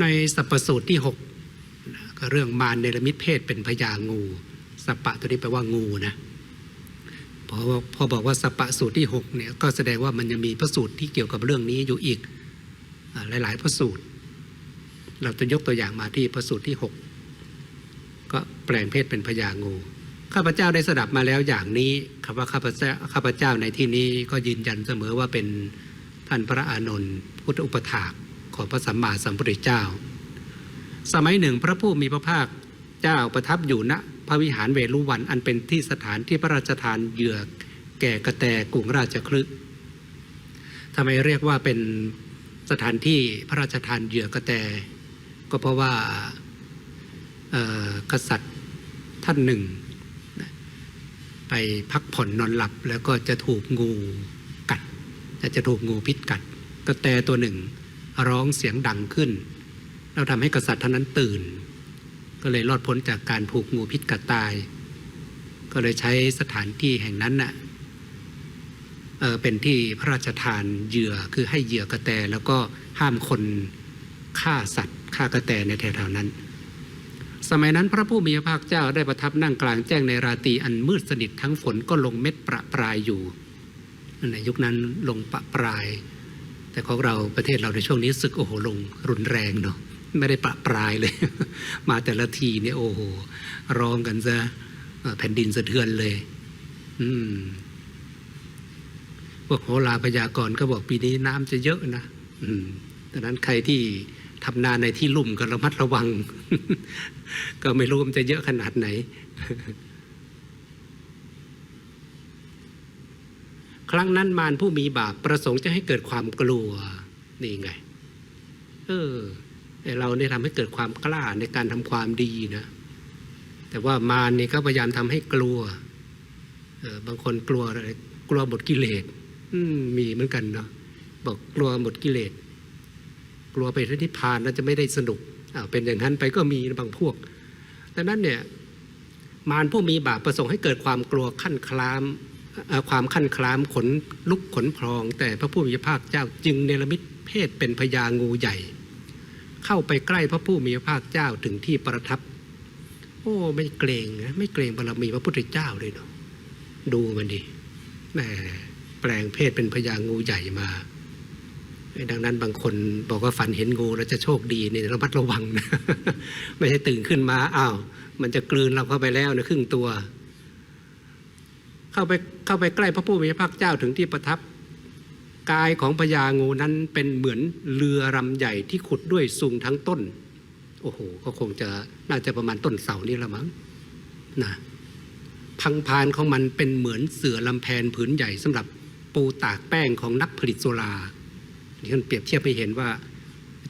ในสัพพสูตรที่หกก็เรื่องมารเนรมิตเพศเป็นพญางู สัปปะตัวนี้แปลว่างูนะพอพอบอกว่าสัปปะสูตรที่หกเนี่ยก็แสดงว่ามันยังมีพระสูตรที่เกี่ยวกับเรื่องนี้อยู่อีกหลาย ๆ พระสูตร เราจะยกตัวอย่างมาที่พระสูตรที่หกก็แปลงเพศเป็นพญางูข้าพเจ้าได้สดับมาแล้วอย่างนี้คำว่าข้าพเจ้าข้าพเจ้าในที่นี้ก็ยืนยันเสมอว่าเป็นท่านพระอานนท์พุทธอุปถาก ของพระสัมมาสัมพุทธเจ้า สมัยหนึ่งพระผู้มีพระภาคเจ้าประทับอยู่ณพระวิหารเวลุวันอันเป็นที่สถานที่พระราชทานเหยื่อแก่กระแตกรุงราชคลึกทำไมเรียกว่าเป็นสถานที่พระราชทานเหยื่อกระแต ก็เพราะว่ากษัตริย์ท่านหนึ่ง ไปพักผ่อนนอนหลับแล้วก็จะถูกงูกัดจะจะถูกงูพิษกัดกระแตตัวหนึ่ง ร้องเสียงดังขึ้นแล้วทำให้กษัตริย์ท่านนั้นตื่น ก็เลยรอดพ้นจากการถูกงูพิษกัดตาย ก็เลยใช้สถานที่แห่งนั้นน่ะเอ่อเป็นที่พระราชทานเหยื่อคือให้เหยื่อกระแตแล้วก็ห้ามคนฆ่าสัตว์ฆ่ากระแตในแถวๆนั้น สมัยนั้นพระผู้มีพระภาคเจ้าได้ประทับนั่งกลางแจ้งในราตรีอันมืดสนิททั้งฝนก็ลงเม็ดประปรายอยู่ในยุคนั้นลงประปราย แต่ของเราประเทศเราในช่วงนี้ศึกโอ้โหลงรุนแรงเนาะไม่ได้ประปรายเลย มาแต่ละทีเนี่ยโอ้โหร้องกันซะแผ่นดินสะเทือนเลย อืมพวกโหราพยากรณ์ก็บอกปีนี้น้ำจะเยอะนะอืมดังนั้นใครที่ทำนาในที่ลุ่มก็ระมัดระวัง ก็ไม่รู้มันจะเยอะขนาดไหน ครั้งนั้นมารผู้มีบาปประสงค์จะให้เกิดความกลัวนี่ไง เออไอเราเนี่ยทำให้เกิดความกล้าในการทำความดีนะ แต่ว่ามารนี่ก็พยายามทำให้กลัวเออบางคนกลัวอะไรกลัวหมดกิเลสอืมีเหมือนกันเนาะบอกกลัวหมดกิเลสกลัวไปที่นิพพานแล้วจะไม่ได้สนุกอ้าวเป็นอย่างนั้นไปก็มีบางพวกดังนั้นเนี่ยมารผู้มีบาปประสงค์ให้เกิดความกลัวขั้นคลาม ความขั้นคลามขนลุกขนพรอง แต่พระผู้มีพระภาคเจ้าจึงเนรมิตเพศเป็นพญางูใหญ่ เข้าไปใกล้พระผู้มีพระภาคเจ้าถึงที่ประทับ โอ้ไม่เกรงนะไม่เกรงบารมีพระพุทธเจ้าเลยเนาะดูมันดิแหมแปลงเพศเป็นพญางูใหญ่มาดังนั้นบางคนบอกว่าฝันเห็นงูแล้วจะโชคดีเนี่ยระมัดระวังนะไม่ใช่ตื่นขึ้นมาอ้าวมันจะกลืนเราเข้าไปแล้วนะครึ่งตัว เข้าไปเข้าไปใกล้พระผู้มีพระภาคเจ้าถึงที่ประทับ กายของพญางูนั้นเป็นเหมือนเรือรำใหญ่ที่ขุดด้วยสูงทั้งต้น โอ้โหก็คงจะน่าจะประมาณต้นเสานี่ละมั้งนะพังพานของมันเป็นเหมือนเสือลำแพนผืนใหญ่สำหรับปูตากแป้งของนักผลิตโซลานี่ท่านเปรียบเทียบให้เห็นว่า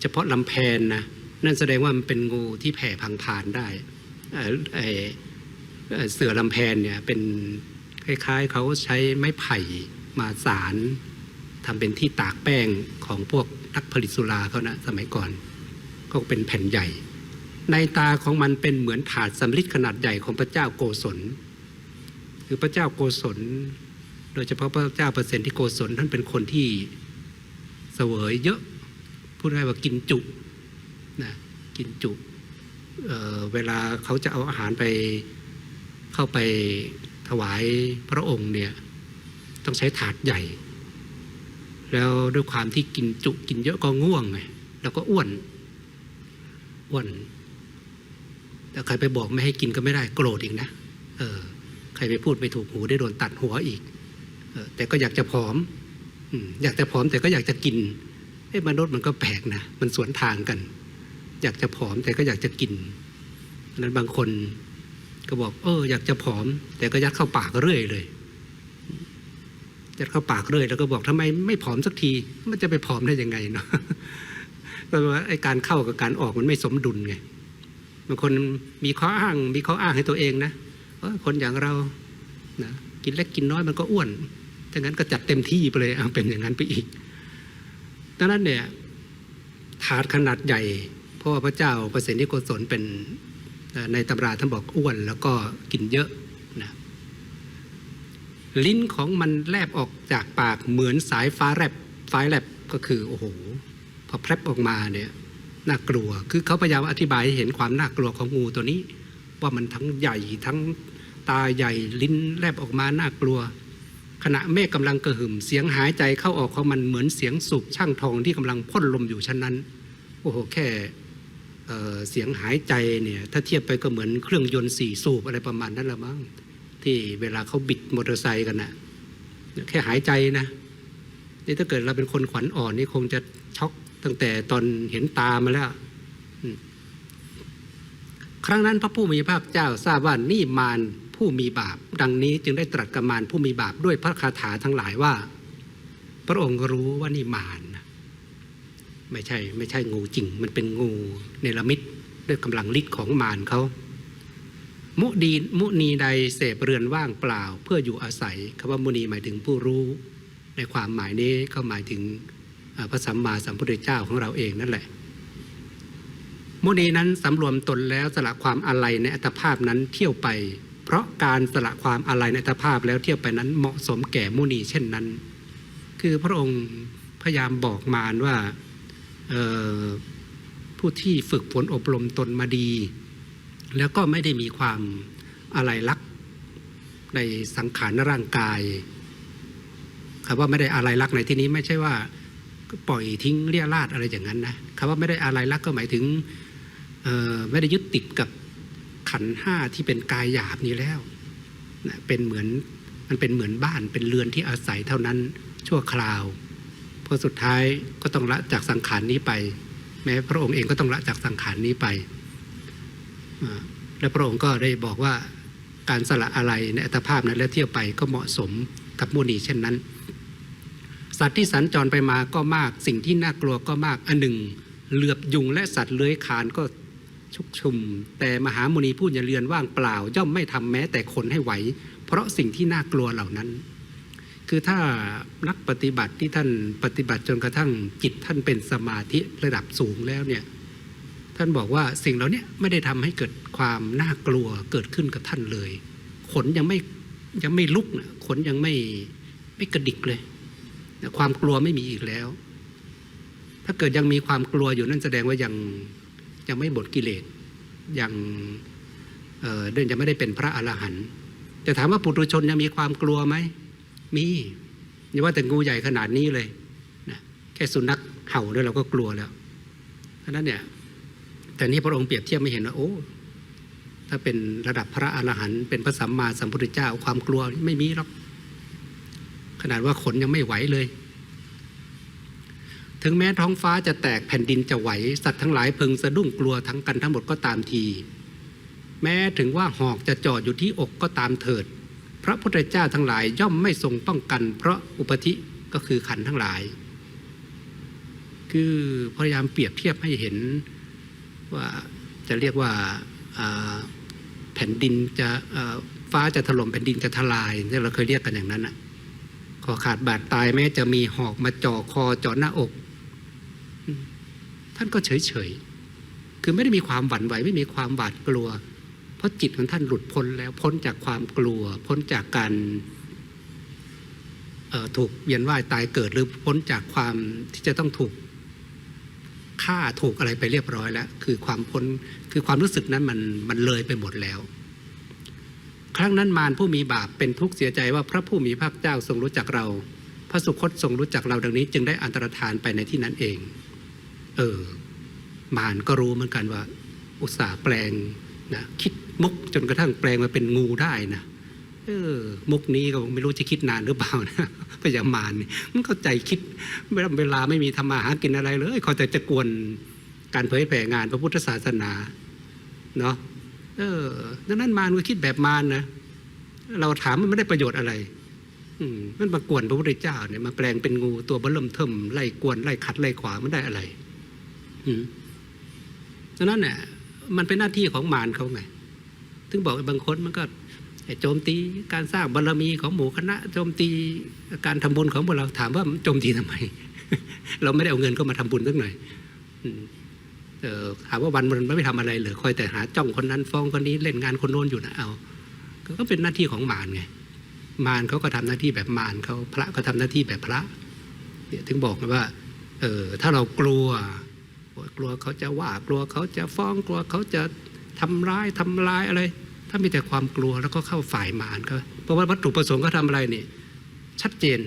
เฉพาะลำแพนนะนั่นแสดงว่ามันเป็นงูที่แผ่พังพานได้เอ่อเอ่อเอ่อเสือลำแพนเนี่ยเป็น คล้ายๆเขาใช้ไม้ไผ่มาสารทำเป็นที่ตากแป้งของพวกนักผลิตสุราเขานะสมัยก่อน ก็เป็นแผ่นใหญ่ ในตาของมันเป็นเหมือนถาดสำริดขนาดใหญ่ของพระเจ้าโกศล คือพระเจ้าโกศล โดยเฉพาะพระเจ้าเปอร์เซนที่โกศลท่านเป็นคนที่เสวยเยอะพูดง่ายว่ากินจุนะกินจุเเวลาเขาจะเอาอาหารไปเข้าไป ถวายพระองค์เนี่ยต้องใช้ถาดใหญ่ แล้วด้วยความที่กินจุกินเยอะก็ง่วงไงแล้วก็อ้วนอ้วนแต่ใครไปบอกไม่ให้กินก็ไม่ได้โกรธอีกนะเออใครไปพูดไม่ถูกหูได้โดนตัดหัวอีกออแต่ก็อยากจะผอมอืมอยากจะผอมแต่ก็อยากจะกินไอ้มนุษย์มันก็แปลกนะมันสวนทางกัน อยากจะผอมแต่ก็อยากจะกินนั้นบางคน ก็บอกเอออยากจะผอม แต่ก็ยัดเข้าปากเรื่อยเลยยัดเข้าปากเรื่อยแล้วก็บอกทำไมไม่ผอมสักที มันจะไปผอมได้ยังไงเนาะเพราะว่าไอ้การเข้ากับการออกมันไม่สมดุลไงบางคนมีข้ออ้าง มีข้ออ้างให้ตัวเองนะว่าคนอย่างเรานะกินเล็กกินน้อยมันก็อ้วนดังนั้นก็จัดเต็มที่ไปเลยเอาเป็นอย่างนั้นไปอีกดังนั้นเนี่ยถาดขนาดใหญ่เพราะว่าพระเจ้าประสิทธิโกศลเป็น ในตำราท่านบอกอ้วนแล้วก็กินเยอะนะลิ้นของมันแลบออกจากปากเหมือนสายฟ้าแลบฟ้าแลบก็คือโอ้โหพอแพรบออกมาเนี่ยน่ากลัว คือเขาพยายามอธิบายให้เห็นความน่ากลัวของงูตัวนี้ ว่ามันทั้งใหญ่ทั้งตาใหญ่ลิ้นแลบออกมาน่ากลัว ขณะเมฆกำลังกระหึ่มเสียงหายใจเข้าออกของมันเหมือนเสียงสูบช่างทองที่กำลังพ่นลมอยู่ฉะนั้น โอ้โหแค่ เสียงหายใจเนี่ยถ้าเทียบไปก็เหมือนเครื่องยนต์สี่สูบอะไรประมาณนั้นละมั้งที่เวลาเขาบิดมอเตอร์ไซค์กันนะแค่หายใจนะนี่ถ้าเกิดเราเป็นคนขวัญอ่อนนี่คงจะช็อกตั้งแต่ตอนเห็นตามาแล้ว ครั้งนั้นพระผู้มีพระเจ้าทราบว่านี่มารผู้มีบาป ดังนี้จึงได้ตรัสกับมารผู้มีบาปด้วยพระคาถาทั้งหลายว่า พระองค์รู้ว่านี่มาร ไม่ใช่ ไม่ใช่งูจริง มันเป็นงูเนรมิตด้วยกำลังฤทธิ์ของมารเขามุดีมุนีใดเสพเรือนว่างเปล่า เพื่ออยู่อาศัยคำว่ามุนีหมายถึงผู้รู้ ในความหมายนี้ก็หมายถึงพระสัมมาสัมพุทธเจ้าของเราเองนั่นแหละ มุนีนั้นสำรวมตนแล้วสละความอาลัยในอัตภาพนั้นเที่ยวไป เพราะการสละความอาลัยในอัตภาพแล้วเที่ยวไปนั้นเหมาะสมแก่มุนีเช่นนั้น คือพระองค์พยายามบอกมารว่า ผู้ที่ฝึกฝนอบรมตนมาดี แล้วก็ไม่ได้มีความอะไรลักในสังขารร่างกายคำว่าไม่ได้อะไรลักในที่นี้ไม่ใช่ว่าปล่อยทิ้งเลี่ยราดอะไรอย่างนั้นนะคำว่าไม่ได้อะไรลักก็หมายถึงไม่ได้ยึดติดกับขันห้าที่เป็นกายหยาบนี้แล้วนะเป็นเหมือนมันเป็นเหมือนบ้านเป็นเรือนที่อาศัยเท่านั้นชั่วคราว เพอสุดท้ายก็ต้องละจากสังขารนี้ไป แม้พระองค์เองก็ต้องละจากสังขารนี้ไป และพระองค์ก็ได้บอกว่าการสละอะไรในอัตภาพนั้นและเที่ยวไปก็เหมาะสมกับมุนีเช่นนั้น สัตว์ที่สัญจรไปมาก็มากสิ่งที่น่ากลัวก็มากอันหนึ่ง เหลือบยุงและสัตว์เลื้อยคลานก็ชุกชุม แต่มหามุนีผู้อย่าเรือนว่างเปล่า ย่อมไม่ทำแม้แต่คนให้ไหว เพราะสิ่งที่น่ากลัวเหล่านั้น คือถ้านักปฏิบัติที่ท่านปฏิบัติจนกระทั่งจิตท่านเป็นสมาธิระดับสูงแล้วเนี่ยท่านบอกว่าสิ่งเหล่านี้ไม่ได้ทำให้เกิดความน่ากลัวเกิดขึ้นกับท่านเลย ขนยังไม่ยังไม่ลุกนะขนยังไม่ไม่กระดิกเลยนะความกลัวไม่มีอีกแล้ว ถ้าเกิดยังมีความกลัวอยู่นั่นแสดงว่ายังยังไม่บดกิเลสยังเอ่อเดินยังไม่ได้เป็นพระอรหันต์แต่ถามว่าปุถุชนยังมีความกลัวไหม มีอย่าว่าแต่งูใหญ่ขนาดนี้เลยนะแค่สุนัขเห่าด้วยเราก็กลัวแล้วเพราะฉะนั้นเนี่ยแต่นี้พระองค์เปรียบเทียบไม่เห็นว่าโอ้ถ้าเป็นระดับพระอรหันต์เป็นพระสัมมาสัมพุทธเจ้าความกลัวไม่มีหรอกขนาดว่าขนยังไม่ไหวเลย ถึงแม้ท้องฟ้าจะแตกแผ่นดินจะไหว สัตว์ทั้งหลายพึงสะดุ้งกลัวทั้งกันทั้งหมดก็ตามที แม้ถึงว่าหอกจะจอดอยู่ที่อกก็ตามเถิด พระพุทธเจ้าทั้งหลายย่อมไม่ทรงป้องกัน เพราะอุปธิก็คือขันทั้งหลาย คือพยายามเปรียบเทียบให้เห็นว่าจะเรียกว่าแผ่นดินจะฟ้าจะถล่มแผ่นดินจะทลายที่เราเคยเรียกกันอย่างนั้นอะคอขาดบาดตายแม้จะมีหอกมาจ่อคอจ่อหน้าอก ท่านก็เฉยเฉยๆคือไม่ได้มีความหวั่นไหวไม่มีความหวาดกลัว เพราะจิตของท่านหลุดพ้นแล้วพ้นจากความกลัว พ้นจากการออถูกเวียนว่ายตายเกิดหรือพ้นจากความที่จะต้องถูกฆ่าถูกอะไรไปเรียบร้อยแล้ว คือความพ้นคือความรู้สึกนั้นมันมันเลยไปหมดแล้ว ครั้งนั้นมารผู้มีบาปเป็นทุกข์เสียใจว่าพระผู้มีพระเจ้าทรงรู้จักเรา พระสุคตทรงรู้จักเราดังนี้ จึงได้อันตรธานไปในที่นั้นเอง เออ มารก็รู้เหมือนกันว่า อุตสาห์แปลงนะคิด มุกจนกระทั่งแปลงมาเป็นงูได้นะเออมุกนี้ก็ไม่รู้จะคิดนานหรือเปล่านะพยามารนี่มันเข้าใจคิดเวลาไม่มีทำมาหากินอะไรเลยเขาแต่จะกวนการเผยแผ่งานพระพุทธศาสนาเนาะเออดังนั้นมารก็คิดแบบมารนะเราถามมันไม่ได้ประโยชน์อะไรมันมากวนพระพุทธเจ้าเนี่ยมาแปลงเป็นงูตัวเบิ่มเทิมไล่กวนไล่ขัดไล่ขวางมันได้อะไรอืมดังนั้นเนี่ยมันเป็นหน้าที่ของมารเขาไง ถึงบอกบางคนมันก็โจมตีการสร้างบารรมีของหมู่คณะโจมตีการทำบุญของพวกเราถามว่าโจมตีทำไม เราไม่ได้เอาเงินเข้ามาทำบุญสักหน่อยถามว่าวันมันไม่ทำอะไรเหรือคอยแต่หาจ้องคนนั้นฟ้องคนนี้เล่นงานคนโน้นอยู่นะเอา ก็เป็นหน้าที่ของมารไงมารเขาก็ทำหน้าที่แบบมารเขาพระก็ทำหน้าที่แบบพระเนี่ยถึงบอกว่า เออถ้าเรากลัว กลัวเขาจะว่ากลัวเขาจะฟ้องกลัวเขาจะ ทำร้ายทำลายอะไร ถ้ามีแต่ความกลัวแล้วก็เข้าฝ่ายมารก็เพราะว่าวัตถุประสงค์เขาทำอะไรนี่ชัดเจน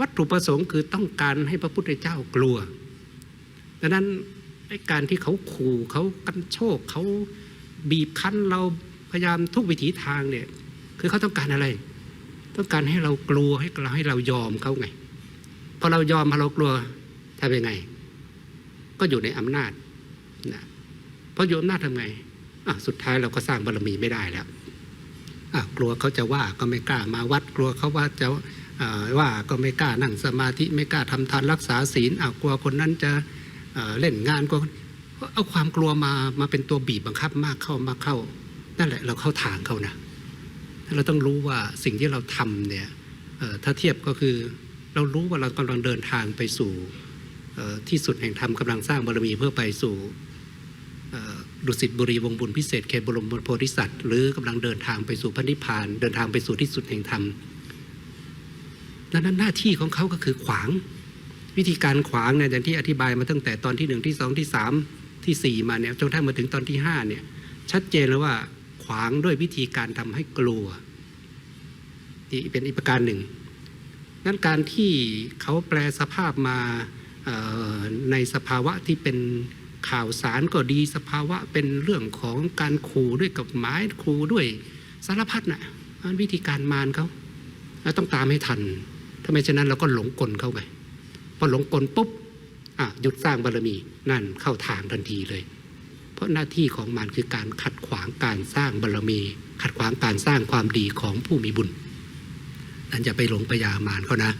วัตถุประสงค์คือต้องการให้พระพุทธเจ้ากลัวดังนั้นการที่เขาขู่เขากันโชคเขาบีบคั้นเราพยายามทุกวิถีทางเนี่ยคือเขาต้องการอะไร ต้องการให้เรากลัวให้เราให้เรายอมเขาไงพอเรายอมพอเรากลัวทำยังไง ก็อยู่ในอำนาจนะพออยู่อำนาจทำไง สุดท้ายเราก็สร้างบารมีไม่ได้แล้วกลัวเขาจะว่าก็ไม่กล้ามาวัดกลัวเขาว่าจะว่าก็ไม่กล้านั่งสมาธิไม่กล้าทำทานรักษาศีลกลัวคนนั้นจะเเล่นงานก็เอาความกลัวมามาเป็นตัวบีบบังคับมากเข้ามากเข้า นั่นแหละเราเข้าทางเขานะเราต้องรู้ว่าสิ่งที่เราทำเนี่ยถ้าเทียบก็คือเรารู้ว่าเรากำลังเดินทางไปสู่ที่สุดแห่งธรรมกำลังสร้างบารมีเพื่อไปสู่ ดุสิตบุรีวงบุญพิเศษเขตบรมโพธิสัตว์หรือกำลังเดินทางไปสู่พระนิพพาน เดินทางไปสู่ที่สุดแห่งธรรมดังนั้นหน้าที่ของเขาก็คือขวาง วิธีการขวางเนี่ยอย่างที่อธิบายมาตั้งแต่ตอนที่หนึ่งที่สองที่สามที่สี่มาเนี่ยจนกระทั่งมาถึงตอนที่ห้าเนี่ยชัดเจนแล้วว่าขวางด้วยวิธีการทำให้กลัวนี่เป็นอีกประการหนึ่งนั้นการที่เขาแปลสภาพมาในสภาวะที่เป็น ข่าวสารก็ดีสภาวะเป็นเรื่องของการขู่ด้วยกฎหมายขู่ด้วยสารพัดนะ่ะวิธีการมารเขาเราต้องตามให้ทัน ถ้าไม่เช่นนั้นเราก็หลงกลเข้าไปพอหลงกลปุ๊บอะหยุดสร้างบารมีนั่นเข้าทางทันทีเลย เพราะหน้าที่ของมันคือการขัดขวางการสร้างบารมี ขัดขวางการสร้างความดีของผู้มีบุญนั่นอย่าไปหลงไปยามานเขานะ